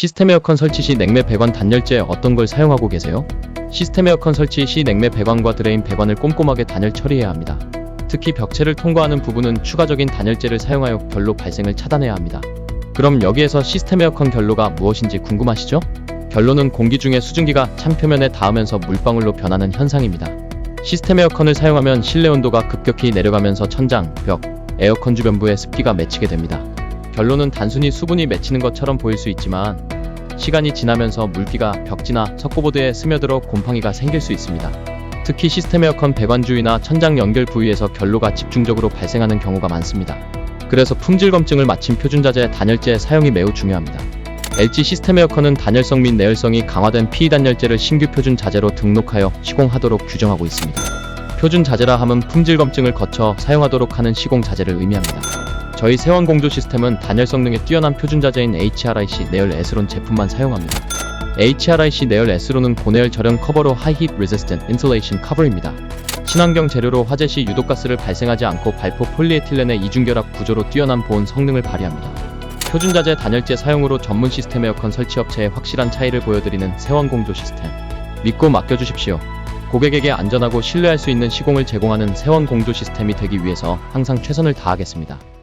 시스템 에어컨 설치 시 냉매 배관 단열재 어떤 걸 사용하고 계세요? 시스템 에어컨 설치 시 냉매 배관과 드레인 배관을 꼼꼼하게 단열 처리해야 합니다. 특히 벽체를 통과하는 부분은 추가적인 단열재를 사용하여 결로 발생을 차단해야 합니다. 그럼 여기에서 시스템 에어컨 결로가 무엇인지 궁금하시죠? 결로는 공기 중에 수증기가 찬 표면에 닿으면서 물방울로 변하는 현상입니다. 시스템 에어컨을 사용하면 실내 온도가 급격히 내려가면서 천장, 벽, 에어컨 주변부에 습기가 맺히게 됩니다. 결로는 단순히 수분이 맺히는 것처럼 보일 수 있지만 시간이 지나면서 물기가 벽지나 석고보드에 스며들어 곰팡이가 생길 수 있습니다. 특히 시스템 에어컨 배관 주위나 천장 연결 부위에서 결로가 집중적으로 발생하는 경우가 많습니다. 그래서 품질 검증을 마친 표준자재 단열재 사용이 매우 중요합니다. LG 시스템 에어컨은 단열성 및 내열성이 강화된 PE 단열재를 신규 표준 자재로 등록하여 시공하도록 규정하고 있습니다. 표준 자재라 함은 품질 검증을 거쳐 사용하도록 하는 시공 자재를 의미합니다. 저희 세원 공조 시스템은 단열 성 능에 뛰어난 표준 자재인 HRIC 내열 에스론 제품만 사용합니다. HRIC 내열 에스론은 고내열 절연 커버로 하이 힛 레지스턴트 인슐레이션 커버입니다. 친환경 재료로 화재 시 유독가스를 발생하지 않고 발포 폴리에틸렌의 이중결합 구조로 뛰어난 보온 성능을 발휘합니다. 표준 자재 단열재 사용으로 전문 시스템 에어컨 설치 업체의 확실한 차이를 보여드리는 세원 공조 시스템. 믿고 맡겨주십시오. 고객에게 안전하고 신뢰할 수 있는 시공을 제공하는 세원 공조 시스템이 되기 위해서 항상 최선을 다하겠습니다.